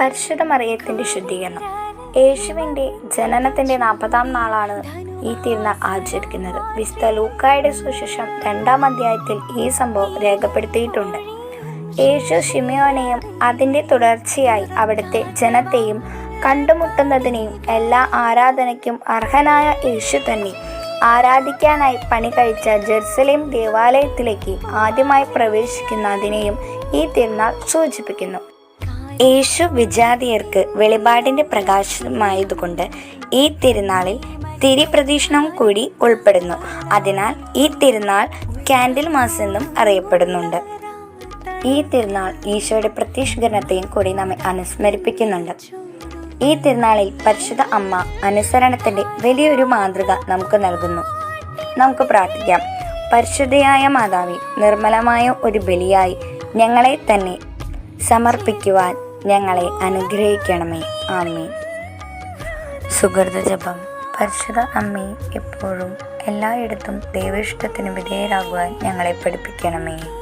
പരിശുദ്ധ മറിയത്തിന്റെ ശുദ്ധീകരണം. യേശുവിന്റെ ജനനത്തിന്റെ നാൽപ്പതാം നാളാണ് ഈ തിരുനാൾ ആചരിക്കുന്നത്. വിസ്ത ലൂക്കായുടെ സുശേഷം രണ്ടാം അധ്യായത്തിൽ ഈ സംഭവം രേഖപ്പെടുത്തിയിട്ടുണ്ട്. യേശു ഷിമിയോനെയും അതിന്റെ തുടർച്ചയായി അവിടുത്തെ ജനത്തെയും കണ്ടുമുട്ടുന്നതിനെയും എല്ലാ ആരാധനയ്ക്കും അർഹനായ യേശു തന്നെ ആരാധിക്കാനായി പണി കഴിച്ച ജെറുസലേം ദേവാലയത്തിലേക്ക് ആദ്യമായി പ്രവേശിക്കുന്നതിനെയും ഈ തിരുനാൾ സൂചിപ്പിക്കുന്നു. യേശു വിജാതിയർക്ക് വെളിപാടിന്റെ പ്രകാശമായതുകൊണ്ട് ഈ തിരുനാളിൽ തിരി പ്രദക്ഷിണം കൂടി ഉൾപ്പെടുന്നു. അതിനാൽ ഈ തിരുനാൾ കാൻഡിൽ മാസ് എന്നും അറിയപ്പെടുന്നുണ്ട്. ഈ തിരുനാൾ ഈശോയുടെ പ്രത്യക്ഷീകരണത്തെയും കൂടി നമ്മെ അനുസ്മരിപ്പിക്കുന്നുണ്ട്. ഈ തിരുനാളിൽ പരിശുദ്ധ അമ്മ അനുസരണത്തിന്റെ വലിയൊരു മാതൃക നമുക്ക് നൽകുന്നു. നമുക്ക് പ്രാർത്ഥിക്കാം. പരിശുദ്ധയായ മാതാവി നിർമ്മലമായ ഒരു ബലിയായി ഞങ്ങളെ തന്നെ സമർപ്പിക്കുവാൻ ഞങ്ങളെ അനുഗ്രഹിക്കണമേ. ആമേ സുഹൃത ജപം. പരിശുദ്ധ അമ്മേ എപ്പോഴും എല്ലായിടത്തും ദൈവേഷ്ടത്തിന് വിധേയരാകുവാൻ ഞങ്ങളെ പഠിപ്പിക്കണമേ.